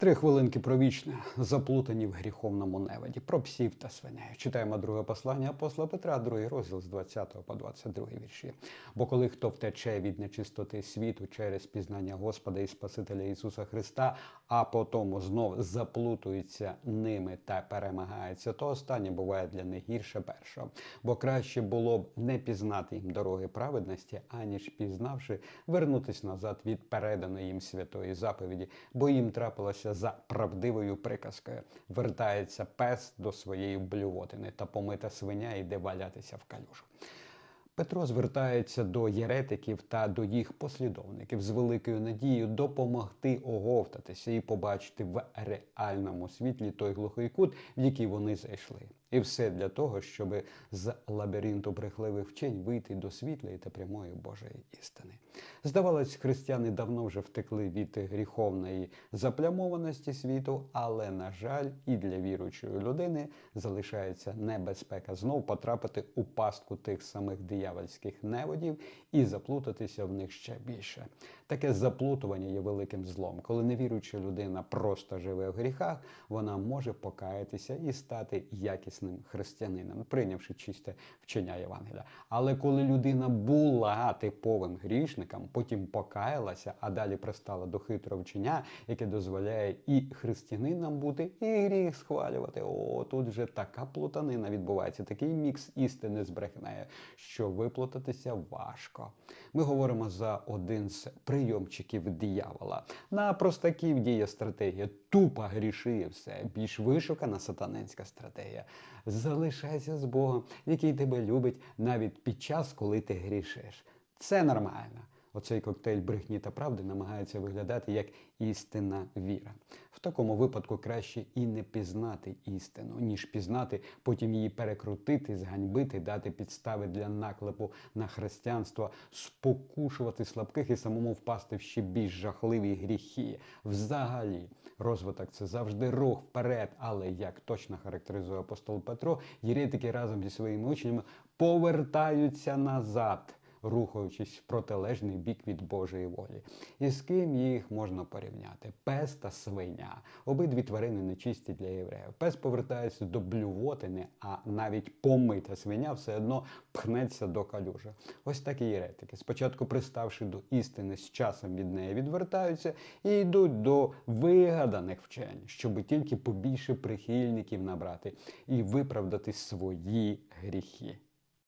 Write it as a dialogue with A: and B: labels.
A: Три хвилинки про вічне, заплутані в гріховному неводі, про псів та свиней. Читаємо друге послання апостола Петра, другий розділ з 20 по 22 вірші. Бо коли хто втече від нечистоти світу через пізнання Господа і Спасителя Ісуса Христа, а потім знов заплутується ними та перемагається, то останнє буває для них гірше першого. Бо краще було б не пізнати їм дороги праведності, аніж пізнавши, вернутись назад від переданої їм святої заповіді, бо їм трапилося за правдивою приказкою. Вертається пес до своєї блювотини, та помита свиня йде валятися в калюжу. Петро звертається до єретиків та до їх послідовників з великою надією допомогти оговтатися і побачити в реальному світлі той глухий кут, в який вони зайшли. І все для того, щоб з лабіринту брехливих вчень вийти до світлої та прямої Божої істини. Здавалось, християни давно вже втекли від гріховної заплямованості світу, але, на жаль, і для віруючої людини залишається небезпека знов потрапити у пастку тих самих диявольських неводів і заплутатися в них ще більше. Таке заплутування є великим злом. Коли невіруюча людина просто живе в гріхах, вона може покаятися і стати якісним християнином, прийнявши чисте вчення Євангелія. Але коли людина була типовим грішником, потім покаялася, а далі пристала до хитрого вчення, яке дозволяє і християнинам бути, і гріх схвалювати. О, тут вже така плутанина відбувається, такий мікс істини з брехнею, що виплутатися важко. Ми говоримо за один з прийомчиків диявола. На простаків діє стратегія. Тупо гріши все. Більш вишукана сатанинська стратегія. Залишайся з Богом, який тебе любить навіть під час, коли ти грішиш. Це нормально. Оцей коктейль брехні та правди намагається виглядати як істинна віра. В такому випадку краще і не пізнати істину, ніж пізнати, потім її перекрутити, зганьбити, дати підстави для наклепу на християнство, спокушувати слабких і самому впасти в ще більш жахливі гріхи. Взагалі, розвиток це завжди рух вперед, але як точно характеризує апостол Петро, єретики разом зі своїми учнями повертаються назад рухаючись в протилежний бік від Божої волі. І з ким їх можна порівняти? Пес та свиня. Обидві тварини нечисті для євреїв. Пес повертається до блювотини, а навіть помита свиня все одно пхнеться до калюжа. Ось так і єретики. Спочатку, приставши до істини, з часом від неї відвертаються і йдуть до вигаданих вчень, щоб тільки побільше прихильників набрати і виправдати свої гріхи.